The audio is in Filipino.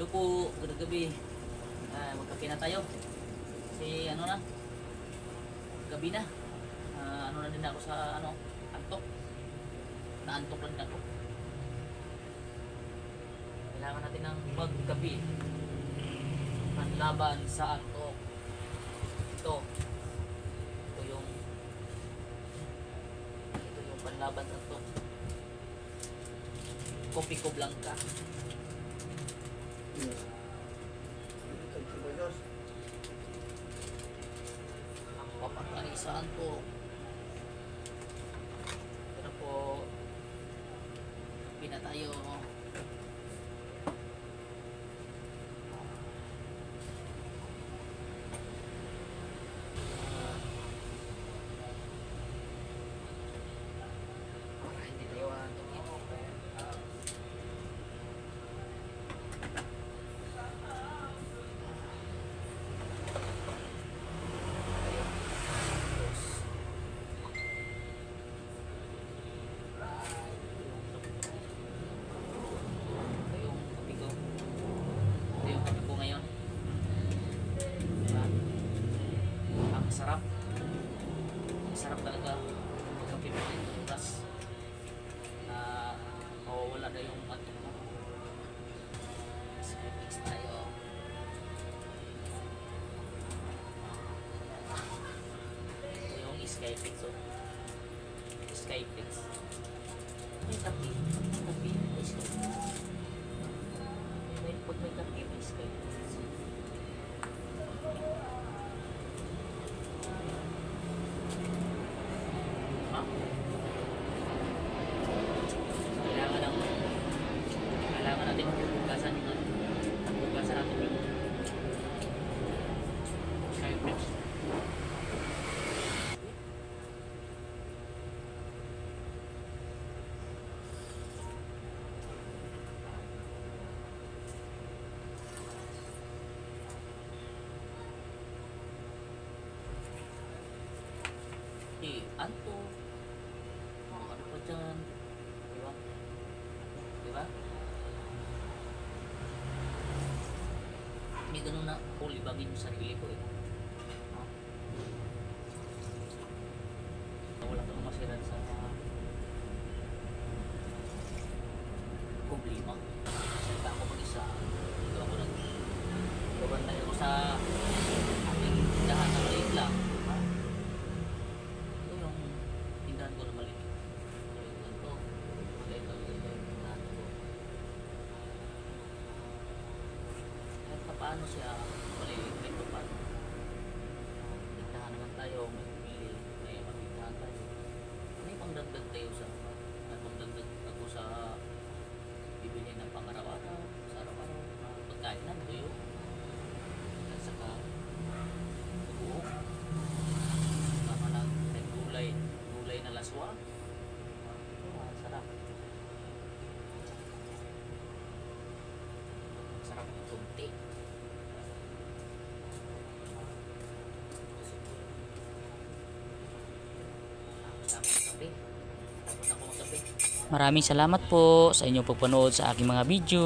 Hello po, good gabi. Ah, magkape na tayo. Kasi ano na, gabi na. Ah, ano na din ako sa ano, antok. Naantok lang ako. Kailangan natin ng magkape. Panlaban sa antok. Ito. Ito yung ito yung panlaban sa antok. Kopi ko blanca. Ang papagkalisaan po. Pero po, pina tayo. Para hindi tayo antukin. Ito yung kape ko. Ito yung kape ko ngayon. Diba? Ang sarap. Ang sarap talaga. Kape mo yung oras. Na mawawala na yung antok mo. Sige, mix tayo. Yung Skyfix. Oh. Skyfix. May. Kape. May Skyfix. May pag may kape, may Skyfix. Ha? Kailangan ng kailangan natin magbugasan yung ano. Magbugasan natin yung Skyfix. Eh, anto. Oh, ano pa dyan? Di ba? Di ba? May ganun na ulibagin yung sarili ko eh. Ha? Wala kang masiran sa problema. Salita ako mag-isa. Dito ako nag Gawan tayo ako sa ano siya Maraming salamat po sa inyong pagpanood sa aking mga video.